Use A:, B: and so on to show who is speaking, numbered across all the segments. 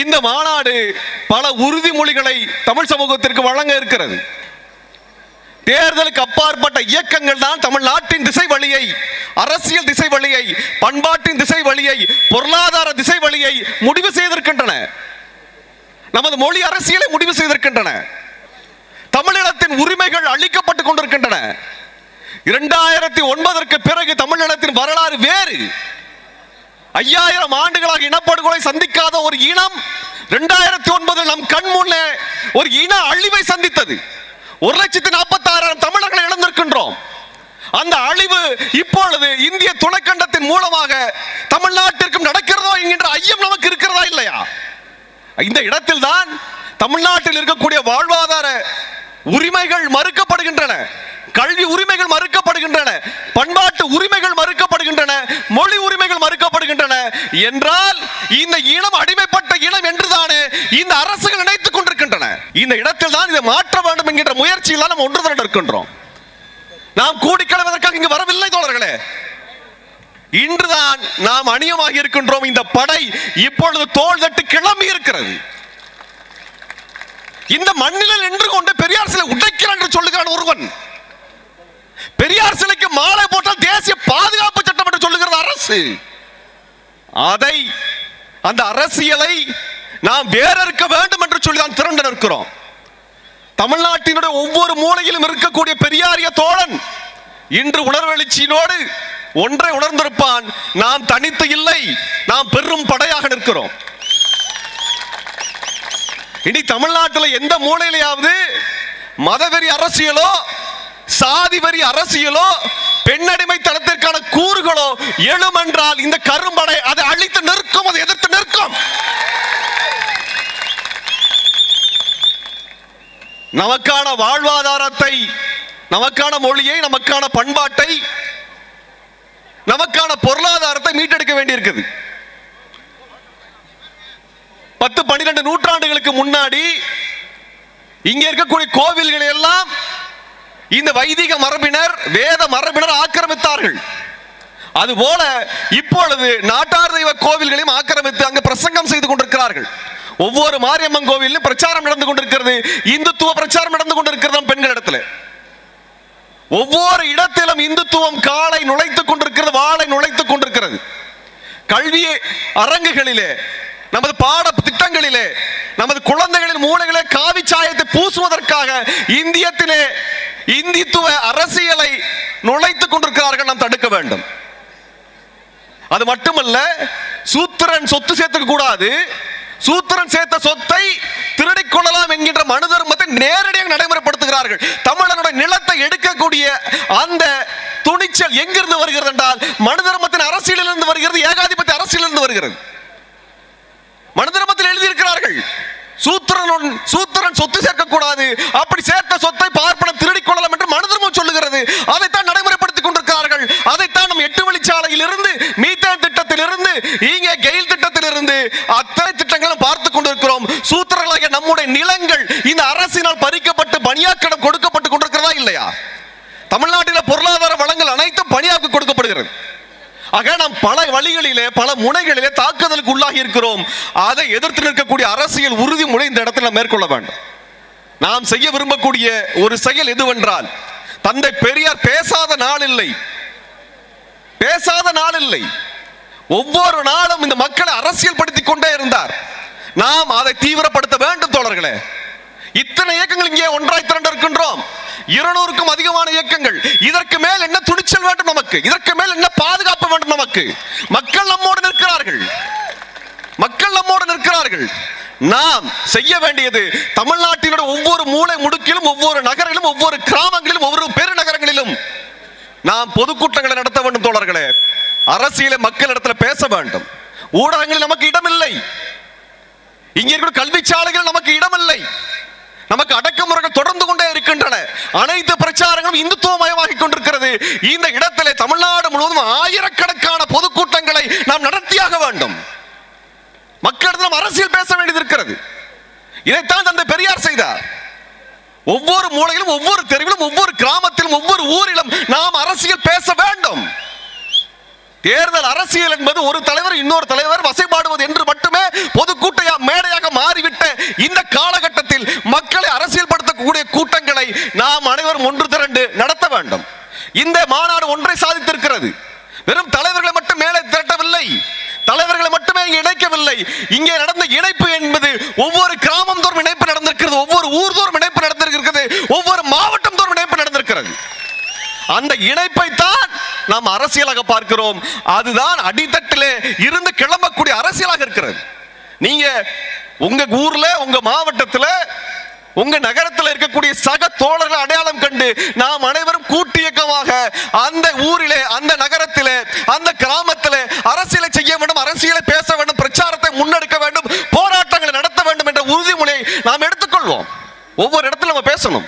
A: இந்த மாநாடு பல உறுதிமொழிகளை தமிழ் சமூகத்திற்கு வழங்க இருக்கிறது. தேர்தலுக்கு அப்பாற்பட்ட இயக்கங்கள் தான் தமிழ்நாட்டின் திசை வழியை அரசியல் திசை வழியை பண்பாட்டின் திசை வழியை பொருளாதார திசை வழியை முடிவு செய்திருக்கின்றன. நமது மொழி அரசியலை முடிவு செய்திருக்கின்றன. தமிழினத்தின் உரிமைகள் அளிக்கப்பட்டுக் கொண்டிருக்கின்றன. இரண்டாயிரத்தி ஒன்பதற்கு பிறகு தமிழினத்தின் வரலாறு வேறு. ஐயாயிரம் ஆண்டுகளாக இனப்படுகொலை சந்திக்காத ஒரு இனம் இரண்டாயிரத்தி ஒன்பதில் நம் கண் முன்னே ஒரு இன அழிவை சந்தித்தது. ஒரு லட்சத்தி நாற்பத்தி ஆறாயிரம் தமிழர்களை இழந்திருக்கின்றோம். அந்த அழிவு இப்பொழுது இந்திய துணைக்கண்டத்தின் மூலமாக தமிழ்நாட்டிற்கும் நடக்கிறதோ என்கின்ற ஐயம் நமக்கு இருக்கிறதா இல்லையா? இந்த இடத்தில் தான் தமிழ்நாட்டில் இருக்கக்கூடிய வாழ்வாதார உரிமைகள் மறுக்கப்படுகின்றன. கல்வி உரிமைகள் மறுக்கப்படுகின்றன பண்பாட்டு உரிமைகள் மறுக்கப்படுகின்றன மொழி உரிமைகள் மறுக்கப்படுகின்றன என்றால் இந்த இனம் அடிமைப்பட்ட இனம் என்றுதானே இந்த அரசுகள் நினைத்துக் கொண்டிருக்கின்றன. இந்த இடத்தில் தான் இதை மாற்ற வேண்டும் என்கின்ற முயற்சியில் தான் நம்ம ஒன்று திரண்டு இருக்கின்றோம். நாம் கூடி கலவதற்காக இங்கு வரவில்லை தோழர்களே. இன்றுதான் நாம் அணியமாக இருக்கின்றோம் இந்த படை இப்பொழுது தோள் தட்டு கிளம்பி இருக்கிறது. இந்த மண்ணில் நின்று கொண்டு பெரியார் சிலை உடைக்கிறான் என்று சொல்லுகிறான் ஒருவன் பெரியார் சிலைக்கு மாலை போட்டால் தேசிய பாதுகாப்பு சட்டம் என்று சொல்லுகிறது அரசு. அதை அந்த அரசியலை நாம் வேறறுக்க வேண்டும் என்று சொல்லி தான் திரண்டு நிற்கிறோம். தமிழ்நாட்டினுடைய ஒவ்வொரு மூலையிலும் இருக்கக்கூடிய பெரியாரிய தோழன் இன்று உணர்வெழுச்சியினோடு ஒன்றை உணர்ந்திருப்பான் நாம் தனித்து இல்லை நாம் பெரும் படையாக நிற்கிறோம். இனி தமிழ்நாட்டில் எந்த மூலையிலையாவது மதவெறி அரசியலோ சாதி வரி அரசியலோ பெண்ணடிமை தளத்திற்கான கூறுகளோ எழும் என்றால் இந்த கரும்படை அதை அழித்து நிற்கும் அதை எதிர்த்து நிற்கும். நமக்கான வாழ்வாதாரத்தை நமக்கான மொழியை நமக்கான பண்பாட்டை நமக்கான பொருளாதாரத்தை மீட்டெடுக்க வேண்டியிருக்குது. பத்து பன்னிரண்டு நூற்றாண்டுகளுக்கு முன்னாடி இங்க இருக்கக்கூடிய கோவில்களை எல்லாம் இந்த வைதிக மரபினர் வேத மரபினர் ஆக்கிரமித்தார்கள். அதுபோல இப்பொழுது நாட்டார் தெய்வ கோவில்களையும் ஆக்கிரமித்து அங்கு பிரசங்கம் செய்து கொண்டிருக்கிறார்கள். ஒவ்வொரு மாரியம்மன் கோவிலும் பிரச்சாரம் நடந்து கொண்டிருக்கிறது. இந்துத்துவ பிரச்சாரம் நடந்து கொண்டிருக்கிறது நம் பெண்களிடத்துல ஒவ்வொரு இடத்திலும் இந்துத்துவம் காலை நுழைத்துக் கொண்டிருக்கிறது வாளை நுழைத்துக் கொண்டிருக்கிறது. கல்வி அரங்குகளிலே நமது பாட திட்டங்களிலே நமது குழந்தைகளின் மூளைகளே காவி சாயத்தை பூசுவதற்காக இந்தியத்திலே இந்தித்துவ அரசியலை நுழைத்துக் கொண்டிருக்கிறார்கள் நாம் தடுக்க வேண்டும். அது மட்டுமல்ல சூத்திரன் சொத்து சேர்த்துக்க கூடாது. சூத்திரன் சேர்த்த சொத்தை திருடிக் கொள்ளலாம் என்கின்ற மனு தர்மத்தை நேரடியாக நடைமுறைப்படுத்துகிறார்கள். தமிழனுடைய நிலத்தை எடுக்கக்கூடிய அந்த துணிச்சல் எங்கிருந்து வருகிறது என்றால் மனு தர்மத்தின் அரசியலிருந்து வருகிறது ஏகாதிபத்திய அரசியலிருந்து வருகிறது. மனு தர்மத்தில் எழுதியிருக்கிறார்கள். சூத்திரன் சூத்திரன் சொத்து சேர்க்கக்கூடாது. அப்படி சேர்த்த சொத்தை பார்ப்பன திருடிக் கொள்ளலாம் என்று மனதர்மம் சொல்லுகிறது. அதைத்தான் நடைமுறைப்படுத்திக் கொண்டிருக்கிறார்கள். அதைத்தான் நம் எட்டு வழிச்சாலையில் இருந்து மீத்தேன் திட்டத்தில் இருந்து இங்கே கெயில் திட்டத்தில் இருந்து அத்தனை திட்டங்களும் பார்த்து கொண்டிருக்கிறோம். சூத்திரர்களாக நம்முடைய நிலங்கள் இந்த அரசினால் பறிக்கப்பட்டு பணியாக்கடம் கொடுக்கப்பட்டு கொண்டிருக்கிறதா இல்லையா? தமிழ்நாட்டில் பொருளாதார ஆக நாம் பல வழிகளிலே பல முனைகளிலே தாக்குதலுக்கு உள்ளாகி இருக்கிறோம். அதை எதிர்த்து நிற்கக்கூடிய அரசியல் உறுதிமொழி இந்த இடத்தில் நாம் மேற்கொள்ள வேண்டும். நாம் செய்ய விரும்பக்கூடிய ஒரு செயல் எதுவென்றால் தந்தை பெரியார் பேசாத நாள் இல்லை. பேசாத நாள் இல்லை. ஒவ்வொரு நாளும் இந்த மக்களை அரசியல் படுத்திக் கொண்டே இருந்தார். நாம் அதை தீவிரப்படுத்த வேண்டும் தோழர்களே. இத்தனை இயக்கங்கள் இங்கே ஒன்றாய் திரண்டு இருக்கின்றோம் இருநூறுக்கும் அதிகமான இயக்கங்கள். இதற்கு மேல் என்ன துணிச்சல் வேண்டும் நமக்கு? இதற்கு மேல் என்ன பாதுகாப்பு வேண்டும் நமக்கு? மக்கள் நம்மோடு நிற்கிறார்கள். மக்கள் நம்மோடு நிற்கிறார்கள். நாம் செய்ய வேண்டியது தமிழ்நாட்டினுடைய ஒவ்வொரு மூலை முடுக்கிலும் ஒவ்வொரு நகரிலும் ஒவ்வொரு கிராமங்களிலும் ஒவ்வொரு பெருநகரங்களிலும் நாம் பொதுக்கூட்டங்களை நடத்த வேண்டும் தோழர்களே. அரசியலை மக்கள் இடத்துல பேச வேண்டும். ஊடகங்களில் நமக்கு இடமில்லை. இங்கே இருக்கிற கல்வி சாலைகள் நமக்கு இடமில்லை. நமக்கு அடக்குமுறைகள் தொடர்ந்து கொண்டே இருக்கின்றன. அனைத்து பிரச்சாரங்களும் இந்துத்துவமயமாகிக் கொண்டிருக்கிறது. இந்த இடத்திலே தமிழ்நாடு முழுவதும் ஆயிரக்கணக்கான பொதுக்கூட்டங்களை நாம் நடத்தியாக வேண்டும். மக்களிடம் நாம் அரசியல் பேச வேண்டியது இருக்கிறது. இதைத்தான் தந்தை பெரியார் செய்தார். ஒவ்வொரு மூலையிலும் ஒவ்வொரு தெருவிலும் ஒவ்வொரு கிராமத்திலும் ஒவ்வொரு ஊரிலும் நாம் அரசியல் பேச வேண்டும். தேர்தல் அரசியல் என்பது ஒரு தலைவர் இன்னொரு தலைவர் வசைபாடுவது என்று மட்டுமே பொதுக்கூட்டையா மேடையாக மாறிவிட்ட இந்த காலகட்டத்தில் மக்களை அரசியல்படுத்தக்கூடிய கூட்டங்களை நாம் அனைவரும் ஒன்று திரண்டு நடத்த வேண்டும். இந்த மாநாடு ஒன்றை சாதித்திருக்கிறது. வெறும் தலைவர்களை மட்டும் மேலே திரட்டவில்லை. தலைவர்களை மட்டுமே இணைக்கவில்லை. இங்கே நடந்த இணைப்பு என்பது ஒவ்வொரு கிராமம் தோறும் இணைப்பு நடந்திருக்கிறது ஒவ்வொரு ஊர் தோறும் இணைப்பு நடந்திருக்கிறது ஒவ்வொரு மாவட்டம் தோறும் இணைப்பு நடந்திருக்கிறது. அந்த இணைப்பை தான் நாம் அரசியலாக பார்க்கிறோம். அதுதான் அடித்தட்டிலே இருந்து கிளம்பக்கூடிய அரசியலாக இருக்கிறது. நீங்க உங்க ஊர்ல உங்க மாவட்டத்துல உங்க நகரத்தில் இருக்கக்கூடிய சக தோழர்கள் அடையாளம் கண்டு நாம் அனைவரும் கூட்டு இயக்கமாக அந்த ஊரிலே அந்த நகரத்திலே அந்த கிராமத்திலே அரசியலை செய்ய வேண்டும் அரசியலை பேச வேண்டும் பிரச்சாரத்தை முன்னெடுக்க வேண்டும் போராட்டங்களை நடத்த வேண்டும் என்ற உறுதிமொழியை நாம் எடுத்துக்கொள்வோம். ஒவ்வொரு இடத்துல நம்ம பேசணும்.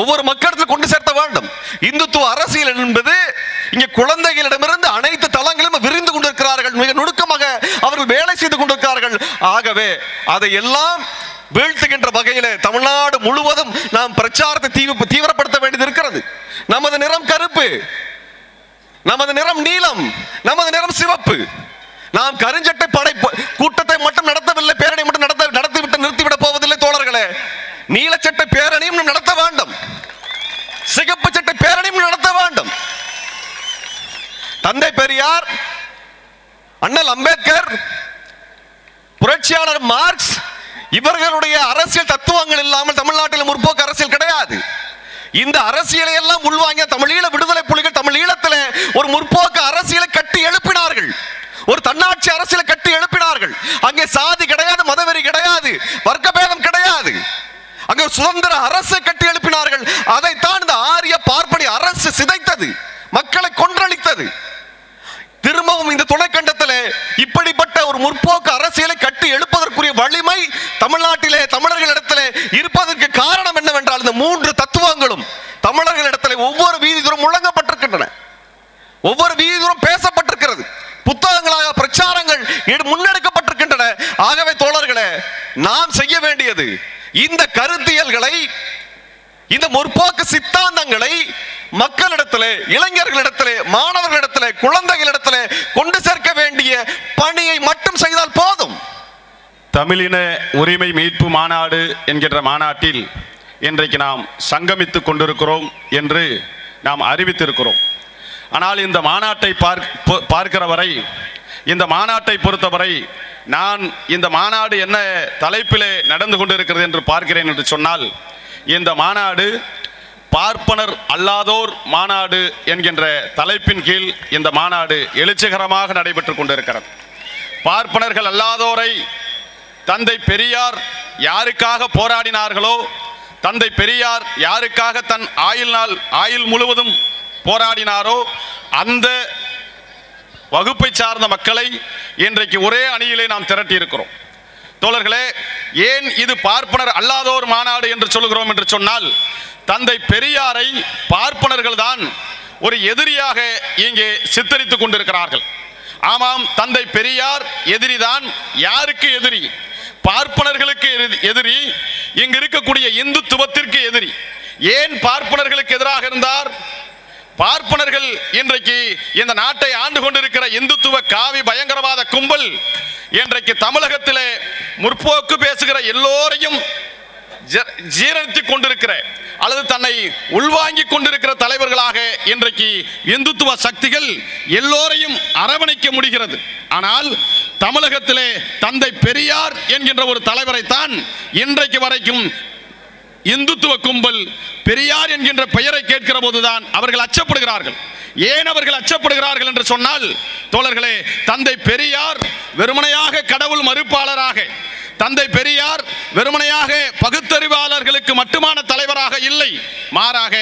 A: ஒவ்வொரு மக்களிடத்தில் கொண்டு சேர்த்த வேண்டும். இந்துத்துவ அரசியல் என்பது இங்கே குழந்தைகளிடமிருந்து அனைத்து தளங்களும் விரிந்து கொண்டிருக்கிறார்கள். மிக நுணுக்கமாக அவர்கள் வேலை செய்து கொண்டிருக்கிறார்கள். ஆகவே அதை எல்லாம் வீழ்த்துகின்ற வகையில் தமிழ்நாடு முழுவதும் நாம் பிரச்சாரத்தை தீவு தீவிரப்படுத்த வேண்டியது இருக்கிறது. நமது நிறம் கருப்பு. நமது நிறம் நீலம். நமது நிறம் சிவப்பு. நாம் கருஞ்சட்டை படை கூட்டத்தை மட்டும் நடத்தவில்லை பேரணி மட்டும் நடத்த நடத்திவிட்டு நிறுத்திவிட போவதில்லை தோழர்களே. நீலச்சட்ட பேரணியும் நடத்த வேண்டும். சிகப்பு சட்ட பேரணியும் நடத்த வேண்டும். தந்தை பெரியார் அண்ணல் அம்பேத்கர் புரட்சியாளர் மார்க்ஸ் இவர்களுடைய அரசியல் தத்துவங்கள் இல்லாமல் தமிழ்நாட்டில் முற்போக்கு அரசியல் கிடையாது. இந்த அரசியலை எல்லாம் உள்வாங்கிய தமிழீழ விடுதலை புலிகள் தமிழீழத்தில் ஒரு முற்போக்கு அரசியலை கட்டி எழுப்பினார்கள். ஒரு தன்னாட்சி அரசியலை கட்டி எழுப்பினார்கள் அங்கே சாதி கிடையாது மதவெறி கிடையாது வர்க்க பேதம் கிடையாது அங்கே சுதந்திர அரசை கட்டி எழுப்பினார்கள். அதைத்தான் இந்த ஆரிய பார்ப்பனி அரசு சிதைத்தது. மக்களை கொன்றளித்தது திரும்பவும் இந்த துணைக்கண்டத்தில் இப்படிப்பட்ட ஒரு முற்போக்கு அரசியலை கட்டி எழுப்பதற்குரிய வலிமை தமிழ்நாட்டிலே தமிழர்களிடத்திலே இருப்பதற்கு காரணம் என்னவென்றால் இந்த மூன்று தத்துவங்களும் தமிழர்களிடத்திலே ஒவ்வொரு வீதி தூரம் முழங்கப்பட்டிருக்கின்றன. ஒவ்வொரு வீதி தூரம் பேசப்பட்டிருக்கிறது. புத்தகங்களாக பிரச்சாரங்கள் முன்னெடுக்கப்பட்டிருக்கின்றன. ஆகவே தோழர்களே நாம் செய்ய வேண்டியது இந்த கருத்தியல்களை இந்த முற்போக்கு சித்தாந்தங்களை மக்களிடத்திலே இளைஞர்களிடத்திலே மாணவர்களிடத்திலே குழந்தைகளிடத்திலே கொண்டு சேர்க்க வேண்டிய பணியை மட்டும் செய்தால் போதும்.
B: தமிழின உரிமை மீட்பு மாநாடு என்கின்ற மாநாட்டில் இன்றைக்கு நாம் சங்கமித்துக் கொண்டிருக்கிறோம் என்று நாம் அறிவித்திருக்கிறோம். ஆனால் இந்த மாநாட்டை பார்க்க பார்க்கிற வரை இந்த மாநாட்டை பொறுத்தவரை நான் இந்த மாநாடு என்ன தலைப்பிலே நடந்து கொண்டிருக்கிறது என்று பார்க்கிறேன் என்று சொன்னால் இந்த மாநாடு பார்ப்பனர் அல்லாதோர் மாநாடு என்கின்ற தலைப்பின் கீழ் இந்த மாநாடு எழுச்சிகரமாக நடைபெற்று கொண்டிருக்கிறது. பார்ப்பனர்கள் அல்லாதோரை தந்தை பெரியார் யாருக்காக போராடினார்களோ தந்தை பெரியார் யாருக்காக தன் ஆயுள் நாள் ஆயுள் முழுவதும் போராடினாரோ அந்த வகுப்பை சார்ந்த மக்களை இன்றைக்கு ஒரே அணியிலே நாம் திரட்டி இருக்கிறோம் தோழர்களே ஏன் இது பார்ப்பனர் அல்லாதோர் மாநாடு என்று சொல்கிறோம் என்று சொன்னால் தந்தை பெரியாரை பார்ப்பனர்கள் தான் ஒரு எதிரியாக இங்கே சித்தரித்துக் கொண்டிருக்கிறார்கள். ஆமாம் தந்தை பெரியார் எதிரிதான் யாருக்கு எதிரி? பார்ப்பனர்களுக்கு எதிரி இங்கு இருக்கக்கூடிய இந்துத்துவத்திற்கு எதிரி. ஏன் பார்ப்பனர்களுக்கு எதிராக இருந்தார்? பார்ப்பனர்கள் இன்றைக்கு இந்த நாட்டை ஆண்டு கொண்டிருக்கிற இந்துத்துவ காவி பயங்கரவாத கும்பல் இன்றைக்கு தமிழகத்திலே முற்போக்கு பேசுகிற எல்லோரையும் ஜீரணித்து கொண்டிருக்கிற அல்லது தன்னை உள்வாங்கிக் கொண்டிருக்கிற தலைவர்களாக இன்றைக்கு இந்துத்துவ சக்திகள் எல்லோரையும் அரவணைக்க முடிகிறது. ஆனால் தமிழகத்திலே தந்தை பெரியார் என்கின்ற ஒரு தலைவரைத்தான் இன்றைக்கு வரைக்கும் இந்துத்துவ கும்பல் பெரியார் என்கின்ற பெயரை கேட்கிற போதுதான் அவர்கள் அச்சப்படுகிறார்கள். ஏன் அவர்கள் அச்சப்படுகிறார்கள் என்று சொன்னால் தோழர்களே தந்தை பெரியார் வெறுமனையாக கடவுள் மறுப்பாளராக தந்தை பெரியார் வெறுமனையாக பகுத்தறிவாளர்களுக்கு மட்டுமான தலைவராக இல்லை. மாறாக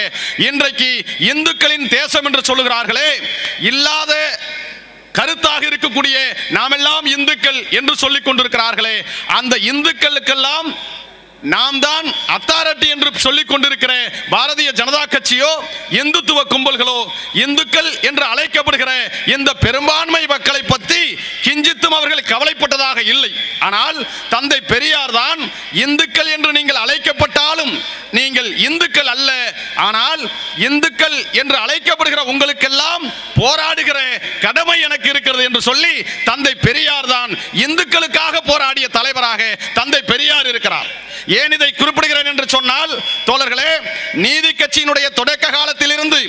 B: இன்றைக்கு இந்துக்களின் தேசம் என்று சொல்லுகிறார்களே இல்லாத கருத்தாக இருக்கக்கூடிய நாமெல்லாம் இந்துக்கள் என்று சொல்லிக் கொண்டிருக்கிறார்களே அந்த இந்துக்களுக்கெல்லாம் நாம் தான் அத்தாரிட்டி என்று சொல்லிக் கொண்டிருக்கிற பாரதிய ஜனதா கட்சியோ இந்துத்துவ கும்பல்களோ இந்துக்கள் என்று அழைக்கப்படுகிற இந்த பெரும்பான்மை மக்களை பற்றி கிஞ்சித்தும் அவர்கள் கவலைப்பட்டதாக இல்லை. ஆனால் தந்தை பெரியார் தான் இந்துக்கள் என்று நீங்கள் அழைக்கப்பட்டாலும் நீங்கள் இந்துக்கள் அல்ல. ஆனால் இந்துக்கள் என்று அழைக்கப்படுகிற உங்களுக்கெல்லாம் போராடுகிற கடமை எனக்கு இருக்கிறது என்று சொல்லி தந்தை பெரியார் தான் இந்துக்களுக்காக போராடிய தலைவராக தந்தை பெரியார் இருக்கிறார். ஏன் இதை குறிப்பிடுகிறேன் என்று சொன்னால் தோழர்களே நீதி கட்சியினுடைய தொடக்க காலத்திலிருந்து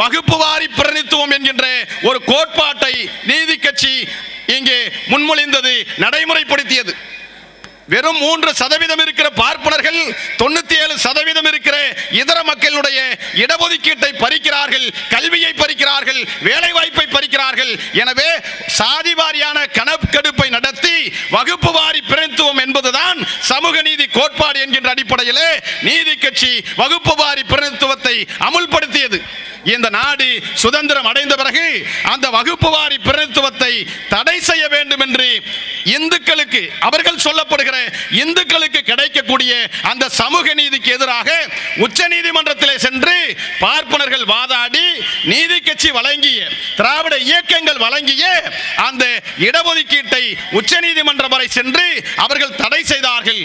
B: வகுப்பு வாரி பிரதித்துவம் என்கின்ற ஒரு கோட்பாட்டை நீதி கட்சி இங்கே முன்மொழிந்தது நடைமுறைப்படுத்தியது. வெறும் மூன்று சதவீதம் இருக்கிற பார்ப்பனர்கள் தொண்ணூத்தி ஏழு சதவீதம் இருக்கிற இதர மக்களுடைய இடஒதுக்கீட்டை பறிக்கிறார்கள் கல்வியை பறிக்கிறார்கள் வேலை வாய்ப்பை பறிக்கிறார்கள். எனவே சாதி வாரியான கணக்கெடுப்பை நடத்தி வகுப்பு வாரி பிரதித்துவம் என்பதுதான் சமூக நீதி கோட்பாடு என்கின்ற அடிப்படையிலே நீதி கட்சி வகுப்பு வாரி பிரதித்துவத்தை அமுல்படுத்தியது. இந்த நாடு சுதந்திரம் அடைந்த பிறகு அந்த வகுப்பு வாரி பிரதித்துவத்தை தடை செய்ய வேண்டும் என்று இந்துக்களுக்கு அவர்கள் சொல்லப்படுகிற இந்துக்களுக்கு கிடைக்கக்கூடிய அந்த சமூக நீதிக்கு எதிராக உச்ச நீதிமன்றத்திலே சென்று பார்ப்பனர்கள் வாதாடி நீதி கட்சி வழங்கிய திராவிட இயக்கங்கள் வழங்கிய அந்த இடஒதுக்கீட்டை உச்ச நீதிமன்றம் வரை சென்று அவர்கள் தடை செய்தார்கள்.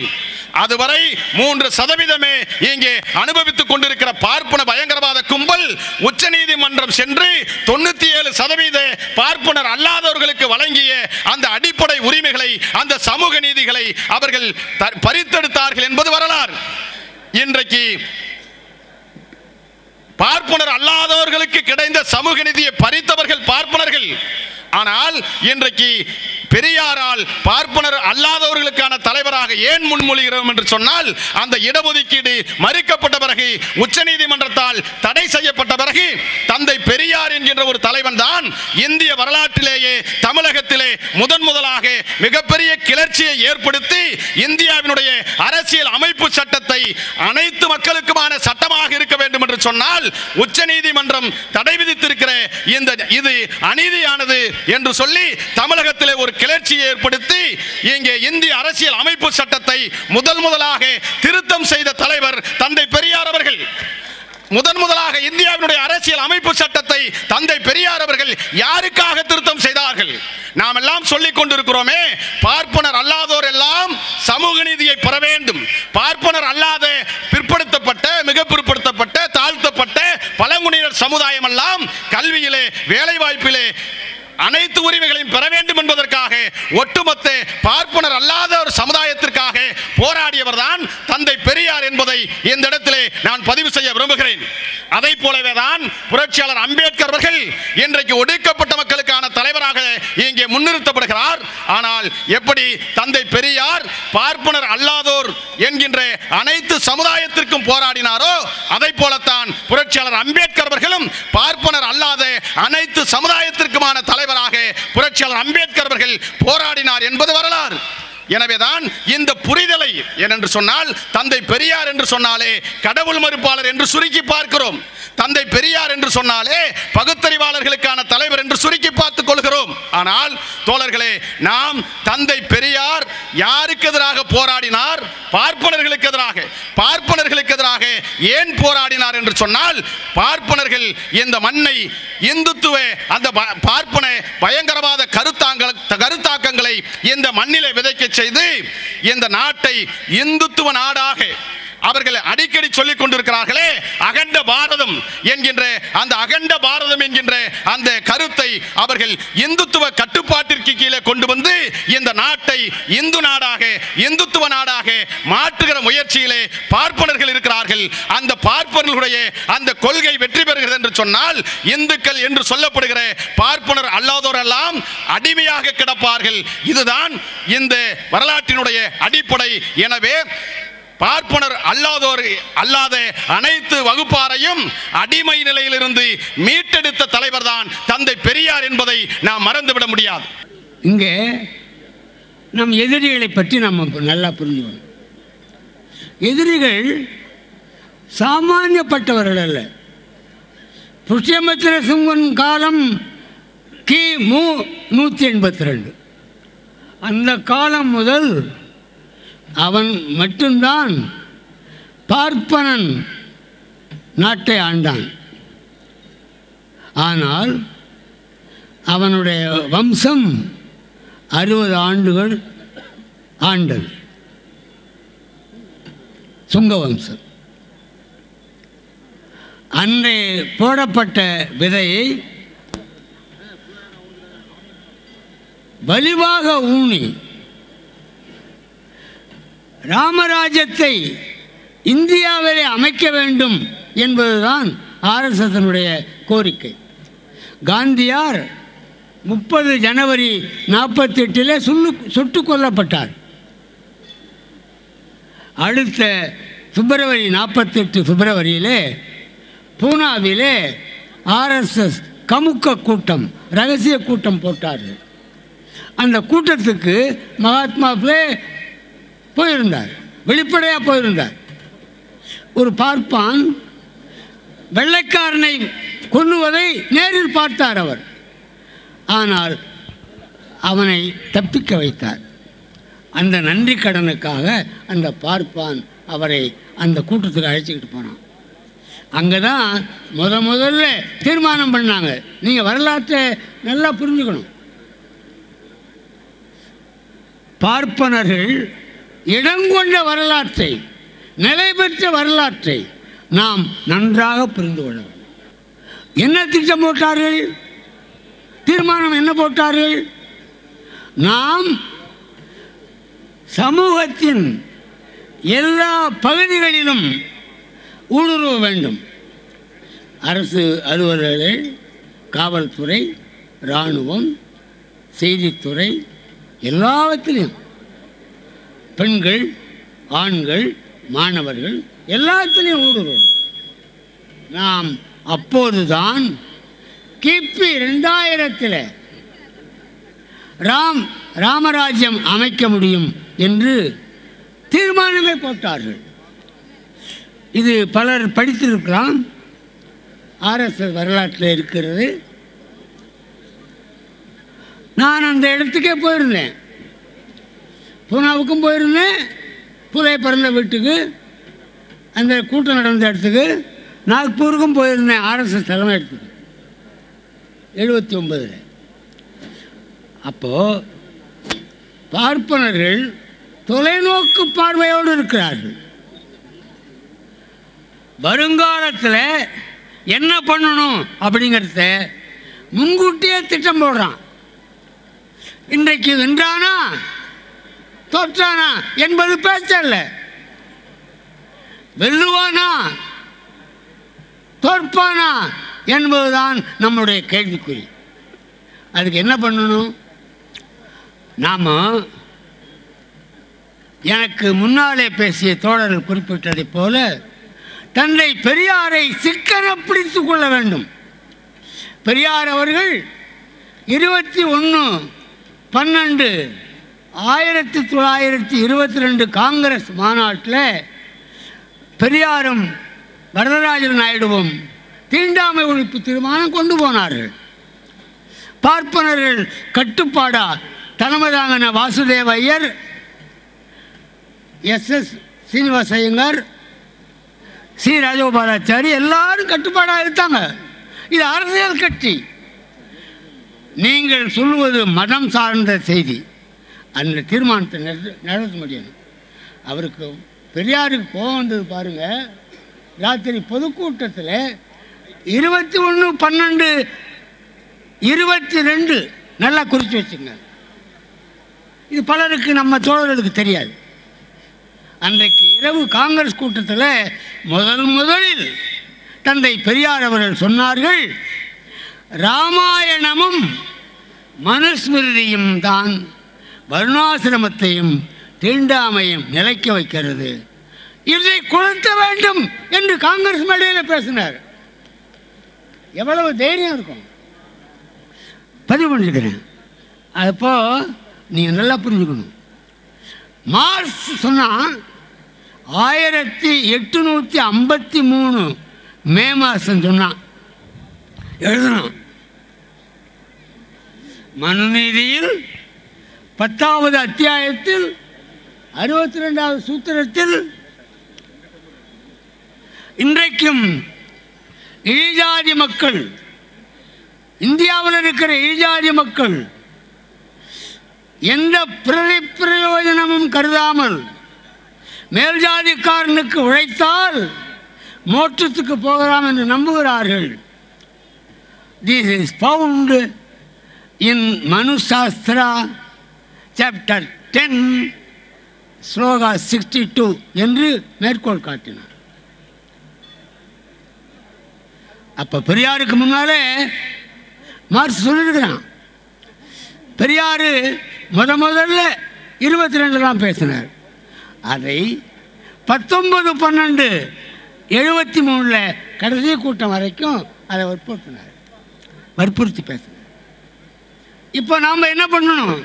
B: அதுவரை மூன்று சதவீதமே இங்கே அனுபவித்துக் கொண்டிருக்கிற பார்ப்பன பயங்கரவாத கும்பல் உச்ச நீதிமன்றம் சென்று தொண்ணூத்தி ஏழு சதவீத பார்ப்பனர் அல்லாதவர்களுக்கு வழங்கிய அந்த அடிப்படை உரிமைகளை அந்த சமூக நீதிகளை அவர்கள் பறித்தெடுத்தார்கள் என்பது வரலாறு. இன்றைக்கு பார்ப்பனர் அல்லாதவர்களுக்கு கிடைந்த சமூக நிதியை பறித்தவர்கள் பார்ப்பனர்கள். ஆனால் இன்றைக்கு பெரியாரால் பார்ப்பனர் அல்லாதவர்களுக்கு அல்லாதவர்களுக்கான தலைவராக ஏன் முன்மொழிகிறோம் என்று சொன்னால் அந்த இடஒதுக்கீடு மறுக்கப்பட்ட பிறகு உச்சநீதிமன்றத்தால் தடை செய்யப்பட்ட பிறகு தந்தை பெரியார் என்கின்ற ஒரு தலைவன் தான் இந்திய வரலாற்றிலேயே தமிழகத்திலே முதன் முதலாக மிகப்பெரிய கிளர்ச்சியை ஏற்படுத்தி இந்தியாவினுடைய அரசியல் அமைப்பு சட்டத்தை அனைத்து மக்களுக்குமான சட்டமாக இருக்க வேண்டும் என்று சொன்னால் உச்சநீதிமன்றம் தடை விதித்திருக்கிற இந்த இது அநீதியானது என்று சொல்லி தமிழகத்திலே ஒரு கிளர்ச்சியை ஏற்படுத்தி இங்கே இந்திய அரசியல் அமைப்பு சட்டத்தை முதல் முதலாக திருத்தம் செய்த தலைவர் தந்தை பெரியார் அவர்கள். முதன் முதலாக இந்தியாவினுடைய அரசியல் அமைப்பு சட்டத்தை தந்தை பெரியார் அவர்கள் யாருக்காக திருத்தம் செய்தார்கள்? நாம் எல்லாம் சொல்லிக் கொண்டிருக்கிறோமே பார்ப்பனர் அல்லாதோர் எல்லாம் சமூக நீதியை பெற வேண்டும். பார்ப்பனர் அல்லாத பிற்படுத்தப்பட்ட மிக பிற்படுத்தப்பட்ட தாழ்த்தப்பட்ட பழங்குடியினர் சமுதாயம் எல்லாம் கல்வியிலே வேலை வாய்ப்பிலே அனைத்து உரிமைகளையும் பெற வேண்டும் என்பதற்காக ஒட்டுமொத்த பார்ப்பனர் அல்லாத ஒரு சமுதாயத்திற்காக போராடியவர் தான் தந்தை பெரியார் என்பதை இந்த இடத்திலே நான் பதிவு செய்ய விரும்புகிறேன். அதை போலவே தான் புரட்சியாளர் அம்பேத்கர் அவர்கள் இன்றைக்கு ஒடுக்கப்பட்ட மக்களுக்கான தலைவராக இங்கே முன்னிறுத்தப்படுகிறார். ஆனால் எப்படி தந்தை பெரியார் பார்ப்பனர் அல்லாதோர் என்கின்ற அனைத்து சமுதாயத்திற்கும் போராடினாரோ அதை போலத்தான் புரட்சியாளர் அம்பேத்கர் அவர்களும் பார்ப்பனர் அல்லாத அனைத்து சமுதாயத்திற்குமான தலைவராக புரட்சியாளர் அம்பேத்கர் அவர்கள் போராடினார் என்பது வரலாறு. எனவேதான் இந்த புரிதலை ஏனென்று சொன்னால் தந்தை பெரியார் என்று சொன்னாலே கடவுள் மறுப்பாளர் என்று சுருக்கி பார்க்கிறோம். தந்தை பெரியார் என்று சொன்னாலே பகுத்தறிவாளர்களுக்கான தலைவர் என்று சுருக்கி பார்த்துக் கொள்கிறோம். ஆனால் தோழர்களே நாம் தந்தை பெரியார் யாருக்கு எதிராக போராடினார்? பார்ப்பனர்களுக்கு எதிராக. பார்ப்பனர்களுக்கு எதிராக ஏன் போராடினார் என்று சொன்னால் பார்ப்பனர்கள் இந்த மண்ணை இந்துத்துவ அந்த ப- பார்ப்பன பயங்கரவாத கருத்தாங்கள் கருத்தாக்கங்களை இந்த மண்ணிலே விதைக்க செய்து இந்த நாட்டை இந்துத்துவ நாடாக அவர்கள் அடிக்கடி சொல்லிக் கொண்டிருக்கிறார்களே அகண்ட பாரதம் என்கின்ற அந்த அகண்ட பாரதம் என்கின்ற அந்த கருத்தை அவர்கள் இந்துத்துவ கட்டுப்பாட்டிற்கு கீழே கொண்டு வந்து இந்த நாட்டை இந்து நாடாக இந்துத்துவ நாடாக மாற்றுகிற முயற்சியிலே பார்ப்பனர்கள் இருக்கிறார்கள். அந்த பார்ப்பனர்களுடைய அந்த கொள்கை வெற்றி பெறுகிறது என்று சொன்னால் இந்துக்கள் என்று சொல்லப்படுகிற பார்ப்பனர் அல்லாதோரெல்லாம் அடிமையாக கிடப்பார்கள். இதுதான் இந்த வரலாற்றினுடைய அடிப்படை. எனவே பார்ப்பனர் அல்லாதோர் அல்லாத அனைத்து வகுப்பாரையும் அடிமை நிலையிலிருந்து மீட்டெடுத்த தலைவர்தான் தந்தை பெரியார் என்பதை நாம் மறந்துவிட முடியாது.
C: இங்கே நம் எதிரிகளை பற்றி நம்ம நல்லா புரிஞ்சுக்கணும். எதிரிகள் சாமானியப்பட்டவர்கள் அல்ல. புஷ்யமித்திர சிங்கன் காலம் கி மு நூற்றி எண்பத்தி ரெண்டு. அந்த காலம் முதல் அவன் மட்டும்தான் பார்ப்பனன் நாட்டை ஆண்டான். ஆனால் அவனுடைய வம்சம் அறுபது ஆண்டுகள் ஆண்டது. சுங்க வம்சம். அன்றே போடப்பட்ட விதையை வலிவாக ஊனி ராமராஜ்யத்தை இந்தியாவிலே அமைக்க வேண்டும் என்பதுதான் ஆர்எஸ்எஸ்னுடைய கோரிக்கை. காந்தியார் முப்பது ஜனவரி நாற்பத்தெட்டில் சுண்ணு சுட்டு கொல்லப்பட்டார். அடுத்த பிப்ரவரி நாற்பத்தெட்டு பிப்ரவரியிலே பூனாவிலே ஆர்எஸ்எஸ் கமுக்க கூட்டம் ரகசிய கூட்டம் போட்டார்கள். அந்த கூட்டத்துக்கு மகாத்மா போயிருந்தார். வெளிப்படையாக போயிருந்தார். ஒரு பார்ப்பான் வெள்ளைக்காரனை கொல்லுவதை நேரில் பார்த்தார் அவர். ஆனால் அவனை தப்பிக்க வைத்தார். அந்த நன்றி கடனுக்காக அந்த பார்ப்பான் அவரை அந்த கூட்டத்துக்கு அழைச்சிக்கிட்டு போனான். அங்கே தான் முத முதல்ல தீர்மானம் பண்ணாங்க. நீங்கள் வரலாற்றை நல்லா புரிஞ்சுக்கணும். பார்ப்பனர்கள் இடங்கொண்ட வரலாற்றை நிலை பெற்ற வரலாற்றை நாம் நன்றாக புரிந்து கொள்ள வேண்டும். என்ன திட்டம் போட்டார்கள்? தீர்மானம் என்ன போட்டார்கள்? நாம் சமூகத்தின் எல்லா பகுதிகளிலும் ஊடுருவ வேண்டும். அரசு அலுவலர்கள் காவல்துறை இராணுவம் செய்தித்துறை எல்லாவற்றிலும் பெண்கள் ஆண்கள் மாணவர்கள் எல்லாத்துலேயும் ஊடுருவணும் நாம் அப்போதுதான் கிபி ரெண்டாயிரத்தில் ராம் ராமராஜ்யம் அமைக்க முடியும் என்று தீர்மானமே போட்டார்கள். இது பலர் படித்திருக்கலாம். ஆர்எஸ்எஸ் வரலாற்றில் இருக்கிறது. நான் அந்த இடத்துக்கே போயிருந்தேன். பூனாவுக்கும் போயிருந்தேன். புலை பிறந்த வீட்டுக்கு. அந்த கூட்டம் நடந்த இடத்துக்கு. நாக்பூருக்கும் போயிருந்தேன் ஆர்எஸ்எஸ் தலைமை இடத்துக்கு எழுபத்தி ஒன்பதில் அப்போது பார்ப்பனர்கள் தொலைநோக்கு பார்வையோடு இருக்கிறார்கள். வருங்காலத்தில் என்ன பண்ணணும் அப்படிங்கிறத முன்கூட்டியே திட்டம் போடுறான். இன்றைக்கு வென்றானா? தோற்றானா என்பது பேச்சல்ல. வெல்லுவானா? தோற்பானா? என்பதுதான் நம்முடைய கேள்விக்குறி. அதுக்கு என்ன பண்ணணும்? நாம் எனக்கு முன்னாலே பேசிய தோழர்கள் குறிப்பிட்டதைப் போல தந்தை பெரியாரை சிக்கன பிடித்து கொள்ள வேண்டும். பெரியார் அவர்கள் இருபத்தி ஒன்று பன்னெண்டு ஆயிரத்தி தொள்ளாயிரத்தி இருபத்தி ரெண்டு காங்கிரஸ் மாநாட்டில் பெரியாரும் வரதராஜ நாயுடுவும் தீண்டாமை ஒழிப்பு தீர்மானம் கொண்டு போனார்கள். பார்ப்பனர்கள் கட்டுப்பாடா தனமதாங்கன Vasudeva Iyer S S Srinivasa Iyengar C Rajagopalachari எல்லாரும் கட்டுப்பாடாக இருக்காங்க இது அரசியல் கட்சி. நீங்கள் சொல்வது மதம் சார்ந்த செய்தி. அந்த தீர்மானத்தை நடத்த நடத்த அவருக்கு பெரியாருக்கு கோபம் வந்தது பாருங்கள் ராத்திரி பொதுக்கூட்டத்தில் இருபத்தி ஒன்று பன்னெண்டு இருபத்தி ரெண்டு நல்லா குறித்து வச்சுங்க. இது பலருக்கு நம்ம தோழர்களுக்கு தெரியாது. அன்றைக்கு இரவு காங்கிரஸ் கூட்டத்தில் முதல் முதலில் தந்தை பெரியார் அவர்கள் சொன்னார்கள் ராமாயணமும் மனுஸ்மிருதியும் தான். வருணாசிரமத்தையும் தீண்டாமையும் நிலைக்க வைக்கிறது. இதை கொளுத்த வேண்டும் என்று காங்கிரஸ் மேடையில் பேசினார். எவ்வளவு தைரியம் இருக்கும்? பதிவு பண்ணிருக்கிறேன் அப்போ நீங்கள் நல்லா புரிஞ்சுக்கணும். மார்ச் சொன்னால் ஆயிரத்தி எட்டுநூற்றி ஐம்பத்தி மூணு மே மாதம் சொன்னான் எழுதணும். மனுநீதியில் பத்தாவது அத்தியாயத்தில் அறுபத்தி ரெண்டாவது சூத்திரத்தில் இன்றைக்கும் இழிஜாதி மக்கள் இந்தியாவில் இருக்கிற இழிஜாதி மக்கள் எந்த பிரதி பிரயோஜனமும் கருதாமல் மேல்ஜாதிக்காரனுக்கு உழைத்தால் மோற்றத்துக்கு போகலாம் என்று நம்புகிறார்கள். This is found in Manushastra chapter ten shloka sixty two என்று மேற்கோள் காட்டினார். அப்போ பெரியாருக்கு முன்னாலே மார்க்ஸ் சொல்லியிருக்கிறான் பெரியார் முத முதல்ல இருபத்தி ரெண்டு தான் பேசினார். அதை பத்தொன்பது பன்னெண்டு எழுபத்தி மூணில் கடைசி கூட்டம் வரைக்கும் அதை வற்புறுத்தினார். வற்புறுத்தி பேசினார். இப்போ நாம் என்ன பண்ணணும்?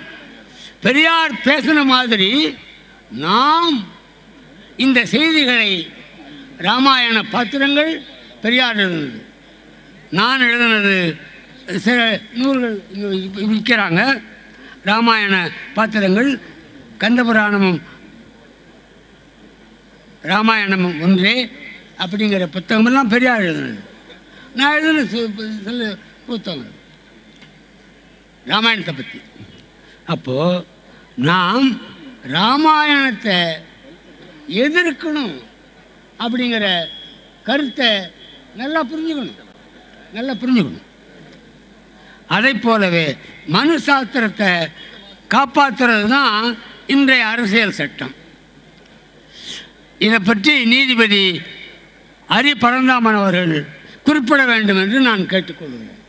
C: பெரியார் பேசின மாதிரி நாம் இந்த செய்திகளை ராமாயண பாத்திரங்கள் பெரியார் எழுதுனது. நான் எழுதுனது சில நூல்கள் விற்கிறாங்க. ராமாயண பாத்திரங்கள் கந்தபுராணமும் ராமாயணமும் ஒன்றே அப்படிங்கிற புத்தகமெல்லாம் பெரியார் எழுதுனது. நான் எழுதுன சில புத்தகங்கள். ராமாயணத்தை பற்றி அப்போது நாம் ராமாயணத்தை எதிர்க்கணும் அப்படிங்கிற கருத்தை நல்லா புரிஞ்சுக்கணும். நல்லா புரிஞ்சுக்கணும். அதை போலவே மனு சாஸ்திரத்தை காப்பாற்றுறது தான் இன்றைய அரசியல் சட்டம். இதை பற்றி நீதிபதி ஹரி பரந்தாமன் அவர்கள் குறிப்பிட வேண்டும் என்று நான் கேட்டுக்கொள்கிறேன்.